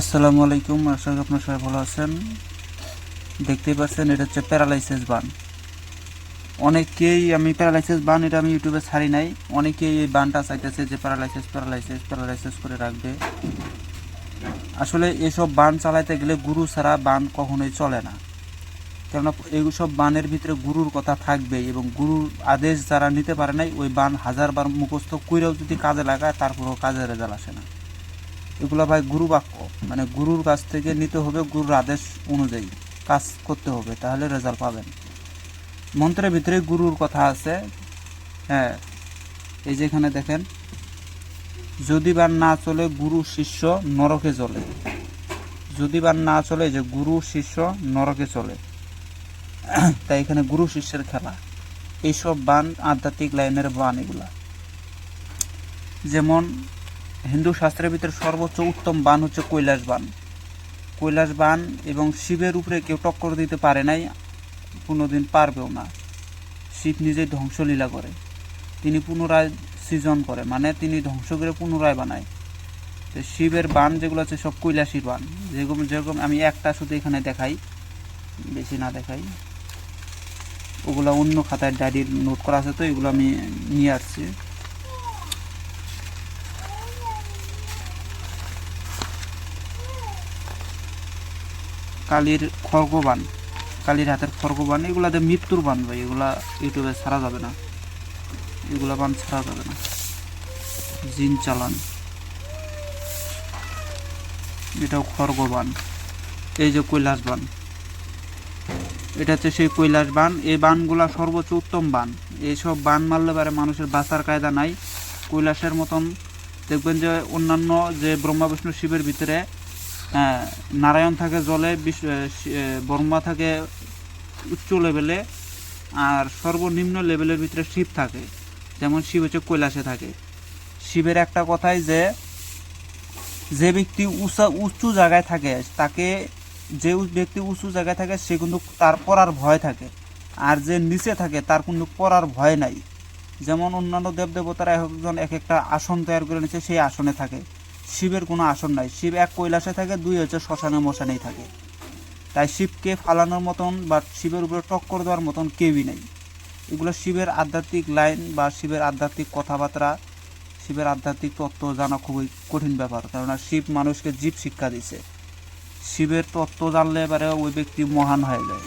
আসসালামু আলাইকুম, আশা করি আপনার সবাই ভালো আছেন। দেখতেই পাচ্ছেন, এটা হচ্ছে প্যারালাইসিস বান। অনেকেই আমি প্যারালাইসিস বান, এটা আমি ইউটিউবে ছাড়ি নাই। অনেকেই এই বানটা চাইতেছে যে প্যারালাইসিস প্যারালাইসিস প্যারালাইসিস করে রাখবে। আসলে এসব বান চালাইতে গেলে গুরু ছাড়া বান কখনোই চলে না। কেননা এইসব বানের ভিতরে গুরুর কথা থাকবে এবং গুরুর আদেশ যারা নিতে পারে নাই, ওই বান হাজারবার মুখস্থ কইরাও যদি কাজে লাগায়, তারপরেও কাজে রেজাল্ট আসে না। এগুলো ভাই গুরু বাক্য। মানে গুরুর কাছ থেকে নিতে হবে গুরুর আদেশ অনুযায়ী কাজ করতে হবে, তাহলে রেজাল্ট পাবেন। মন্ত্রের ভিতরে গুরুর কথা আছে। হ্যাঁ এই যে এখানে দেখেন, যদি বার না চলে গুরু শিষ্য নরকে চলে। যদি বার না চলে যে গুরু শিষ্য নরকে চলে। তাই এখানে গুরু শিষ্যের খেলা। এইসব বান আধ্যাত্মিক লাইনের বান এগুলা। যেমন হিন্দু শাস্ত্রের ভিতরে সর্বোচ্চ উত্তম বান হচ্ছে কৈলাস বান। কৈলাস বান এবং শিবের উপরে কেউ টক্কর দিতে পারে নাই কোনোদিন পারবেও না। শিব নিজেই ধ্বংসলীলা করে। তিনি পুনরায় সৃজন করে মানে তিনি ধ্বংস করে পুনরায় বানায়। তো শিবের বান যেগুলো আছে সব কৈলাসীর বান। যেরকম যেরকম আমি একটা শুধু এখানে দেখাই, বেশি না দেখাই। ওগুলো অন্য খাতায় ডায়েরির নোট করা আছে তো, এগুলো আমি নিয়ে আসছি। কালির খড়গবান, কালির হাতের খড়গবান, এগুলাতে মৃত্যুর বান ভাই, এগুলা ইউটিউবে ছাড়া যাবে না। এগুলা বান ছাড়া যাবে না। জিন চালান। এটাও খড়গবান। এই যে কৈলাস বান। এটা হচ্ছে সেই কৈলাস বান। এই বানগুলা সর্বোচ্চ উত্তম বান। এইসব বান মারলে পারে মানুষের বাঁচার কায়দা নাই। কৈলাসের মতন। দেখবেন যে অন্যান্য যে ব্রহ্মা বিষ্ণু শিবের ভিতরে নারায়ণ থাকে জলে ব্রহ্মা থাকে উচ্চ লেভেলে আর সর্বনিম্ন লেভেলের ভিতরে শিব থাকে। যেমন শিব হচ্ছে কৈলাসে থাকে। শিবের একটা কথাই যে যে ব্যক্তি উঁচা, উঁচু জায়গায় থাকে, তাকে যে ব্যক্তি উঁচু জায়গায় থাকে, সে কিন্তু তার পড়ার ভয় থাকে। আর যে নিচে থাকে, তার কিন্তু পড়ার ভয় নাই। যেমন অন্যান্য দেবদেবতারা এক একজন এক একটা আসন তৈরি করে নিচ্ছে, সেই আসনে থাকে। শিবের কোনো আসন নাই। শিব এক কৈলাসে থাকে, দুই হচ্ছে শ্মশানে মশানেই থাকে। তাই শিবকে ফালানোর মতন বা শিবের উপরে টক্কর দেওয়ার মতন কেউই নেই। এগুলো শিবের আধ্যাত্মিক লাইন বা শিবের আধ্যাত্মিক কথাবার্তা, শিবের আধ্যাত্মিক তত্ত্ব জানা খুবই কঠিন ব্যাপার, কেননা শিব মানুষকে জীব শিক্ষা দিছে। শিবের তত্ত্ব জানলে এবারে ওই ব্যক্তি মহান হয়ে যায়।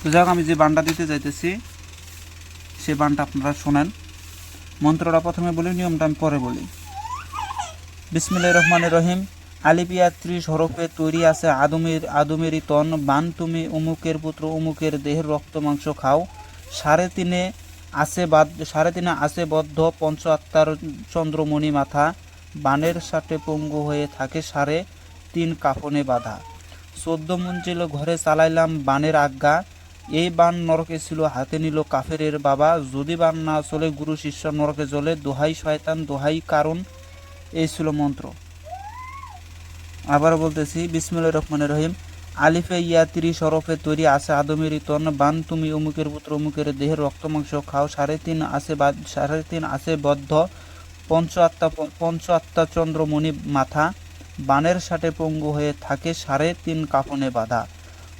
তো যাক, আমি যে বানটা দিতে যাইতেছি, সে বানটা আপনারা শোনেন। মন্ত্রটা প্রথমে বলি, নিয়মটা আমি পরে বলি। বিসমিল্লাহ রহমানের রহিম। আলিপিয়া ত্রিশ, হরফে তৈরি আছে আদমের আদমেরই তন। বান, তুমি অমুকের পুত্র অমুকের দেহের রক্ত, মাংস খাও। সাড়ে তিনে আছে বাদ, সাড়ে তিনে আছে বদ্ধ পঞ্চ আত্মার চন্দ্রমণি মাথা। বানের সাথে পঙ্গু হয়ে থাকে সাড়ে তিন কাফনে বাঁধা। চোদ্দ মঞ্জিল ঘরে চালাইলাম বানের আজ্ঞা। এই বান নরকে ছিল, হাতে নিল কাফেরের বাবা। যদি বান না চলে, গুরু শিষ্য নরকে জ্বলে। দোহাই শয়তান, দোহাই কারণ। এই ছিল মন্ত্র। আবার বলতেছি বিসমুল্লাহ রহমানের রহিম। আলিফে ইয়া তিরিশ হরফে তৈরি আছে আদমের তন বান তুমি অমুকের পুত্র, অমুকের দেহের রক্ত, মাংস খাও, সাড়ে তিন আছে সাড়ে তিন আছে বদ্ধ, পঞ্চ আত্মা পঞ্চ আত্মা চন্দ্রমণি মাথা, বানের সাথে পঙ্গু হয়ে থাকে, সাড়ে তিন কাফনে বাঁধা।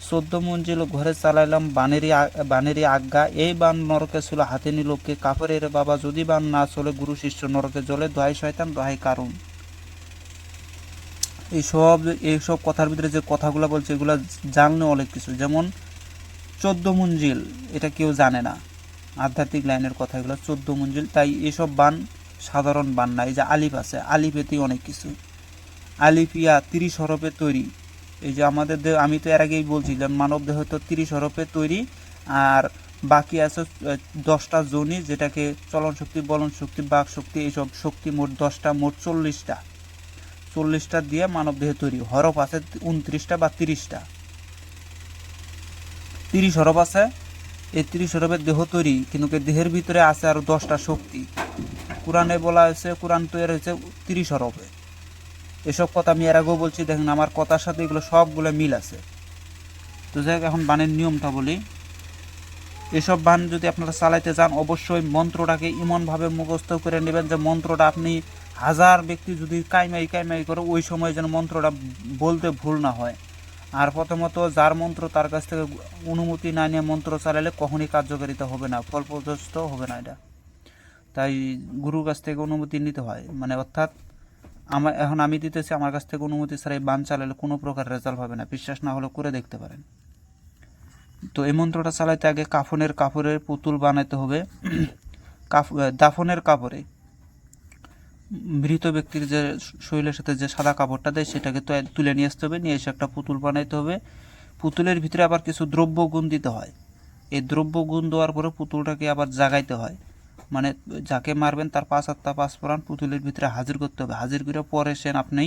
চোদ্দ মঞ্জিল ঘরে চালাইলাম, বানেরই বানেরই আজ্ঞা, এই বান নরকে ছিল হাতে নিলোকে কাপড়ের বাবা যদি বান না চলে, গুরু শিষ্য নরকে জলে দোহাই শয়তান, দোহাই কারণ। এইসব এইসব কথার ভিতরে যে কথাগুলো বলছে, এগুলো জানলে অনেক কিছু। যেমন, চোদ্দ মঞ্জিল এটা কেউ জানে না। আধ্যাত্মিক লাইনের কথা এগুলো চোদ্দ মঞ্জিল তাই এসব বান সাধারণ বান না। এই যে আলিফ আছে, আলিফেতেই অনেক কিছু। আলিফিয়া, তিরিশ হরফে তৈরি। এই যে আমাদের দেহ আমি তো এর আগেই বলছিলাম, মানব দেহ তো তিরিশ হরফে তৈরি, আর বাকি আছে দশটা জনি যেটাকে চলন শক্তি, বলন শক্তি, বাক শক্তি এইসব শক্তি মোট দশটা, মোট চল্লিশটা। চল্লিশটা দিয়ে মানব দেহে তৈরি। হরফ আছে উনত্রিশটা বা তিরিশটা। তিরিশ হরফ আছে, এই তিরিশ হরফের দেহ তৈরি, কিন্তু দেহের ভিতরে আছে আরও দশটা শক্তি। কোরআনে বলা হয়েছে, কোরআন তৈরি হয়েছে তিরিশ হরফে। এসব কথা আমি এর আগেও বলছি, দেখেন আমার কথার সাথে এগুলো সবগুলো মিল আছে। তো যাই এখন বানের নিয়মটা বলি। এসব বান যদি আপনারা চালাইতে যান, অবশ্যই মন্ত্রটাকে এমনভাবে মুখস্থ করে নেবেন যে মন্ত্রটা আপনি হাজার ব্যক্তি যদি কাইমাই কাইমাই করে, ওই সময় যেন মন্ত্রটা বলতে ভুল না হয়। আর প্রথমত, যার মন্ত্র তার কাছ থেকে অনুমতি না নিয়ে মন্ত্র চালালে কখনই কার্যকারিতা হবে না ফলপ্রদস্ত হবে না এটা। তাই গুরুর কাছ থেকে অনুমতি নিতে হয়। মানে অর্থাৎ আমার, এখন আমি দিতেছি, আমার কাছ থেকে অনুমতি ছাড়াই বান চালালে কোনো প্রকার রেজাল্ট হবে না। বিশ্বাস না হলে করে দেখতে পারেন। তো এই মন্ত্রটা চালাইতে আগে কাফনের কাপড়ের পুতুল বানাইতে হবে। কাফ দাফনের কাপড়ে। মৃত ব্যক্তির যে শরীরের সাথে যে সাদা কাপড়টা দেয়, সেটাকে তো তুলে নিয়ে আসতে হবে, নিয়ে এসে একটা পুতুল বানাইতে হবে। পুতুলের ভিতরে আবার কিছু দ্রব্য গুণ দিতে হয়। এই দ্রব্য গুণ দেওয়ার পরে পুতুলটাকে আবার জাগাইতে হয়। মানে যাকে মারবেন তার পাঁচ আত্মা, পাঁচ প্রাণ পুতুলের ভিতরে হাজির করতে হবে। হাজির করে পরে সেন আপনি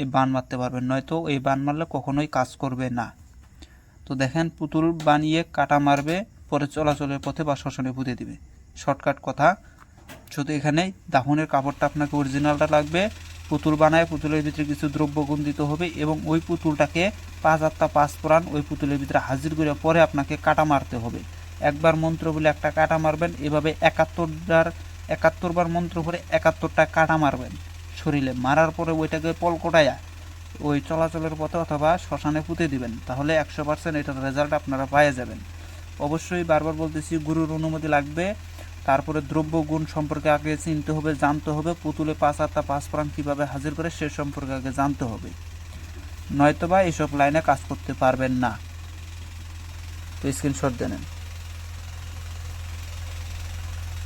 এই বান মারতে পারবেন, নয়তো এই বান মারলে কখনোই কাজ করবে না। তো দেখেন, পুতুল বানিয়ে কাটা মারবে, পরে চলাচলের পথে বা শ্মশানে পুঁতে দিবে। শর্টকাট কথা, শুধু এখানে দাফনের কাপড়টা আপনাকে অরিজিনালটা লাগবে। পুতুল বানায়, পুতুলের ভিতরে কিছু দ্রব্যগুণ দিতে হবে এবং ওই পুতুলটাকে পাঁচ আত্মা, পাঁচ প্রাণ ওই পুতুলের ভিতরে হাজির করে পরে আপনাকে কাটা মারতে হবে। একবার মন্ত্র বলে একটা কাটা মারবেন, এভাবে একাত্তরবার একাত্তর বার মন্ত্র করে একাত্তরটা কাটা মারবেন। শরীরে মারার পরে ওইটাকে পলকটায়া ওই চলাচলের পথে অথবা শ্মশানে পুঁতে দিবেন, তাহলে একশো পার্সেন্ট এটার রেজাল্ট আপনারা পেয়ে যাবেন। অবশ্যই বারবার বলতেছি, গুরুর অনুমতি লাগবে, তারপরে দ্রব্য গুণ সম্পর্কে আগে চিনতে হবে, জানতে হবে, পুতুলে পাঁচ আত্মা, পাঁচ প্রাণ কীভাবে হাজির করে সে সম্পর্কে আগে জানতে হবে। নয়তোবা এসব লাইনে কাজ করতে পারবেন না। তো স্ক্রিনশট দেন